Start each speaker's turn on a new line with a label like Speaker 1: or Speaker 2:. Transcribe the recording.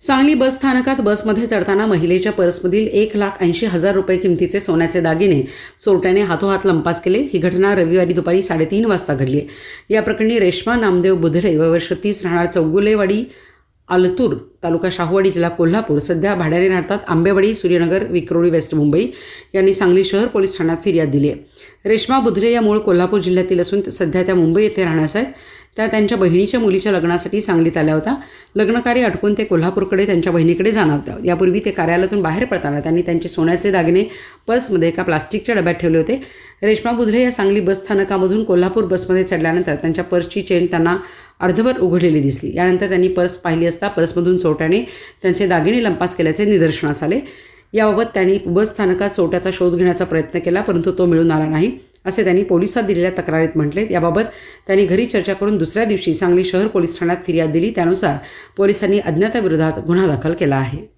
Speaker 1: सांगली बस स्थानकात बसमध्ये चढताना महिलेच्या पर्समधील एक लाख ऐंशी हजार रुपये किमतीचे सोन्याचे दागिने चोरट्याने हातोहात लंपास केले. ही घटना रविवारी दुपारी साडेतीन वाजता घडली. या प्रकरणी रेश्मा नामदेव बुधले व वर्ष तीस राहणार चौगुलेवाडी आलतूर तालुका शाहूवाडी जिल्हा कोल्हापूर. सध्या भाड्याने राहतात आंबेवाडी सूर्यनगर विक्रोळी वेस्ट मुंबई यांनी सांगली शहर पोलीस ठाण्यात फिर्याद दिली आहे. रेश्मा बुधले या मूळ कोल्हापूर जिल्ह्यातील असून सध्या त्या मुंबई येथे राहण्यास आहेत. त्या त्यांच्या बहिणीच्या मुलीच्या लग्नासाठी सांगलीत आल्या होत्या. लग्नकार्य अटकून ते कोल्हापूरकडे त्यांच्या बहिणीकडे जाणार होत्या. यापूर्वी ते कार्यालयातून बाहेर पडताना त्यांनी त्यांचे सोन्याचे दागिने पर्समध्ये एका प्लास्टिकच्या डब्यात ठेवले होते. रेश्मा बुधले या सांगली बस स्थानकामधून कोल्हापूर बसमध्ये चढल्यानंतर त्यांच्या पर्सची चेन त्यांना अर्धवर उघडलेली दिसली. यानंतर त्यांनी पर्स पाहिली असता पर्समधून चोट्याने त्यांचे दागिने लंपास केल्याचे निदर्शनास आले. याबाबत त्यांनी बस स्थानकात शोध घेण्याचा प्रयत्न केला परंतु तो मिळून आला नाही असे त्यांनी पोलिसात दिलेल्या तक्रारीत म्हटले. याबाबत त्यांनी घरी चर्चा करून दुसऱ्या दिवशी सांगली शहर पोलीस ठाण्यात फिर्याद दिली. त्यानुसार पोलिसांनी अज्ञाताविरोधात गुन्हा दाखल केला आहे.